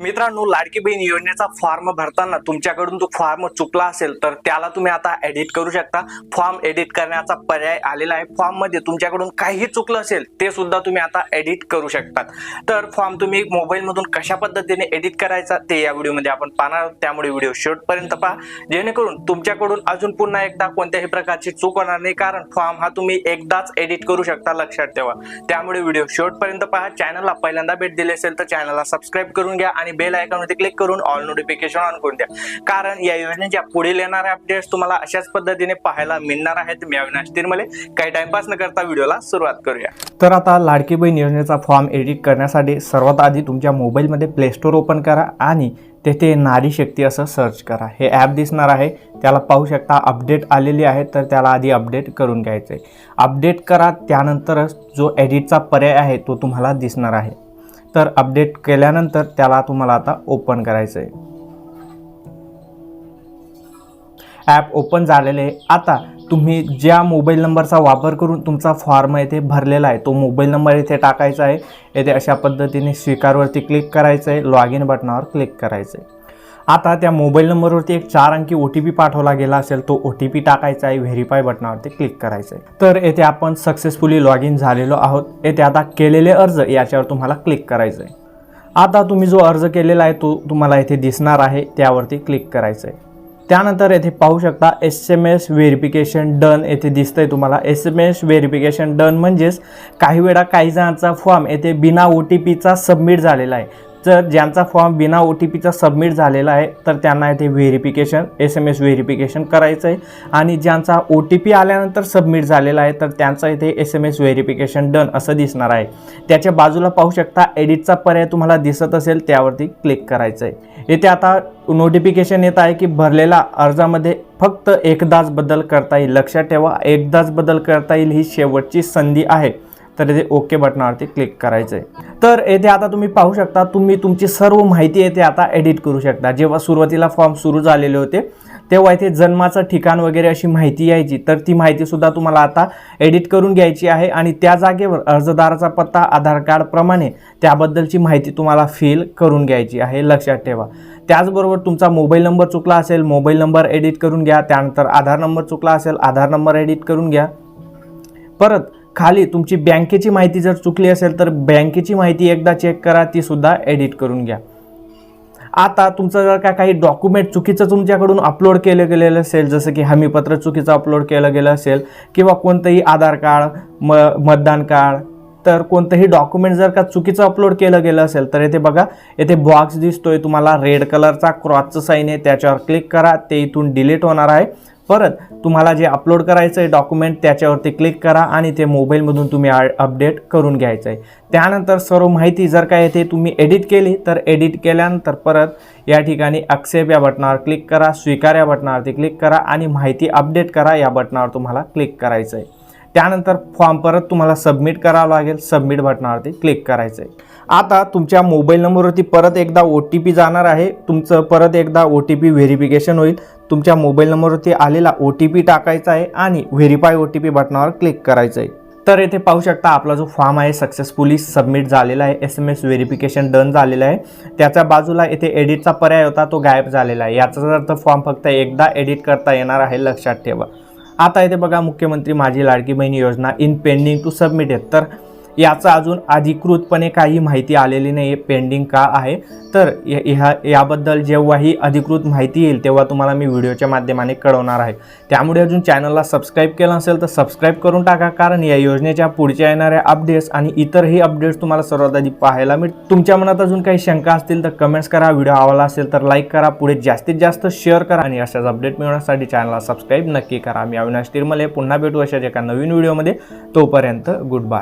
मित्रांनो लाडकी बहीण योजनेचा फॉर्म भरताना तुमच्याकडून तो फॉर्म चुकला असेल तर त्याला तुम्ही आता एडिट करू शकता. फॉर्म एडिट करण्याचा पर्याय आलेला आहे. फॉर्ममध्ये तुमच्याकडून काही चुकलं असेल ते सुद्धा तुम्ही आता एडिट करू शकतात. तर फॉर्म तुम्ही मोबाईल मधून कशा पद्धतीने एडिट करायचा ते या व्हिडिओमध्ये आपण पाहणार आहोत. त्यामुळे व्हिडिओ शेवटपर्यंत पहा. जेणेकरून तुमच्याकडून अजून पुन्हा एकदा कोणत्याही प्रकारची चूक होणार नाही कारण फॉर्म हा तुम्ही एकदाच एडिट करू शकता लक्षात ठेवा. त्यामुळे व्हिडिओ शेवटपर्यंत पहा. चॅनलला पहिल्यांदा भेट दिली असेल तर चॅनलला सबस्क्राईब करून घ्या. आणि बेल आयकॉनवरती क्लिक करून ऑल नोटिफिकेशन ऑन करून द्या. कारण या योजनेच्या पुढील येणाऱ्या अपडेट्स तुम्हाला अशाच पद्धतीने पाहायला मिळणार आहेत मी अविनाश तिरमले. काही टाइमपास न करता व्हिडिओला सुरुवात करूया. तर आता लाडकी बहीण योजनेचा फॉर्म एडिट करण्यासाठी सर्वात आधी तुमच्या मोबाईलमध्ये प्ले स्टोर ओपन करा आणि तेथे नारी शक्ती असं सर्च करा. हे ॲप दिसणार आहे. त्याला पाहू शकता अपडेट आलेली आहे तर त्याला आधी अपडेट करून घ्यायचं आहे अपडेट करा त्यानंतरच जो एडिटचा पर्याय आहे तो तुम्हाला दिसणार आहे. तर अपडेट केल्यानंतर त्याला तुम्हाला आता ओपन करायचं आहे. ॲप ओपन झालेले आहे. आता तुम्ही ज्या मोबाईल नंबरचा वापर करून तुमचा फॉर्म येथे भरलेला आहे तो मोबाईल नंबर इथे टाकायचा आहे. येथे अशा पद्धतीने स्वीकारवरती क्लिक करायचं आहे. लॉग इन बटनावर क्लिक करायचं आहे. आता त्या मोबाईल नंबरवरती एक चार अंकी ओ टी पी पाठवला गेला असेल तो ओ टी पी टाकायचा आहे व्हेरीफाय बटनावरती क्लिक करायचं आहे तर येथे आपण सक्सेसफुली लॉग इन झालेलो आहोत. येथे आता केलेले अर्ज याच्यावर तुम्हाला क्लिक करायचं आहे आता तुम्ही जो अर्ज केलेला आहे तो तुम्हाला येथे दिसणार आहे त्यावरती क्लिक करायचं आहे त्यानंतर येथे पाहू शकता S M S verification done येथे दिसतंय तुम्हाला. S M S verification done म्हणजेच काही वेळा काही जणांचा फॉर्म येथे बिना ओ टी पीचा सबमिट झालेला आहे. जर ज्यांचा फॉर्म बिना ओ टी पीचा सबमिट झालेला आहे तर त्यांना येथे verification S M S verification करायचं आहे. आणि ज्यांचा ओ टी पी आल्यानंतर सबमिट झालेला आहे तर त्यांचा इथे S M S verification done असं दिसणार आहे. त्याच्या बाजूला पाहू शकता एडिटचा पर्याय तुम्हाला दिसत असेल त्यावरती क्लिक करायचं आहे. येथे आता नोटिफिकेशन येत आहे की भरलेला अर्जामध्ये फक्त एकदाच बदल करता येईल. लक्षात ठेवा एकदाच बदल करता येईल ही शेवटची संधी आहे. तर इथे ओके बटनावरती क्लिक करायचं आहे तर येथे आता तुम्ही पाहू शकता तुम्ही तुमची सर्व माहिती येथे आता एडिट करू शकता. जेव्हा सुरुवातीला फॉर्म सुरू झालेले होते तेव्हा इथे जन्माचं ठिकाण वगैरे अशी माहिती यायची. तर ती माहितीसुद्धा तुम्हाला आता एडिट करून घ्यायची आहे आणि त्या जागेवर अर्जदाराचा पत्ता आधार कार्डप्रमाणे त्याबद्दलची माहिती तुम्हाला फिल करून घ्यायची आहे. लक्षात ठेवा. त्याचबरोबर तुमचा मोबाईल नंबर चुकला असेल मोबाईल नंबर एडिट करून घ्या. त्यानंतर आधार नंबर चुकला असेल आधार नंबर एडिट करून घ्या. परत खाली तुमची बँकेची माहिती जर चुकली असेल तर बँकेची माहिती एकदा चेक करा ती सुद्धा एडिट करून घ्या. आता तुमचं जर का काही डॉक्युमेंट चुकीचं तुमच्याकडून अपलोड केलं गेलेलं असेल जसं की हमीपत्र चुकीचं अपलोड केलं गेलं असेल किंवा कोणतंही आधार कार्ड म मतदान कार्ड तर कोणतंही डॉक्युमेंट जर का चुकीचं अपलोड केलं गेलं असेल तर येथे बघा येथे बॉक्स दिसतोय तुम्हाला रेड कलरचा क्रॉसचं साईन आहे त्याच्यावर क्लिक करा ते इथून डिलीट होणार आहे. परत तुम्हाला जे अपलोड करायचं आहे डॉक्युमेंट त्याच्यावरती क्लिक करा आणि ते मोबाईलमधून तुम्ही अपडेट करून घ्यायचं आहे. त्यानंतर सर्व माहिती जर काय येथे तुम्ही एडिट केली तर एडिट केल्यानंतर परत या ठिकाणी अक्सेप या बटनावर क्लिक करा स्वीकार या बटनावरती क्लिक करा आणि माहिती अपडेट करा या बटनावर तुम्हाला क्लिक करायचं आहे. त्यानंतर फॉर्म परत तुम्हाला सबमिट करावं लागेल सबमिट बटनावरती क्लिक करायचं आहे. आता तुमच्या मोबाईल नंबरवरती परत एकदा ओ टी पी जाणार आहे. तुमचं परत एकदा ओ टी पी व्हेरिफिकेशन होईल. तुमच्या मोबाईल नंबरवरती आलेला ओ टी पी टाकायचा आहे आणि व्हेरीफाय ओ टी पी बटनावर क्लिक करायचं आहे. तर येथे पाहू शकता आपला जो फॉर्म आहे सक्सेसफुली सबमिट झालेला आहे. S M S verification done झालेलं आहे. त्याच्या बाजूला येथे एडिटचा पर्याय होता तो गायब झालेला आहे. याचाच अर्थ फॉर्म फक्त एकदा एडिट करता येणार आहे लक्षात ठेवा. आता येथे बघा मुख्यमंत्री माझी लाडकी बहिणी योजना इन पेंडिंग टू सबमिट आहेत तर याचा अजून अधिकृतपणे काही माहिती आलेली नाही आहे पेंडिंग का आहे. तर या- ह्या याबद्दल जेव्हाही अधिकृत माहिती येईल तेव्हा तुम्हाला मी व्हिडिओच्या माध्यमाने कळवणार आहे. त्यामुळे अजून चॅनलला सबस्क्राईब केलं असेल तर सबस्क्राईब करून टाका कारण या योजनेच्या पुढच्या येणाऱ्या अपडेट्स आणि इतरही अपडेट्स तुम्हाला सर्वात आधी पाहायला मिळ तुमच्या मनात अजून काही शंका असतील तर कमेंट्स करा व्हिडिओ आवडला असेल तर लाईक करा पुढे जास्तीत जास्त शेअर करा आणि अशाच अपडेट मिळवण्यासाठी चॅनलला सबस्क्राईब नक्की करा. मी अविनाश तिरमले पुन्हा भेटू अशाच एका नवीन व्हिडिओमध्ये तोपर्यंत गुड बाय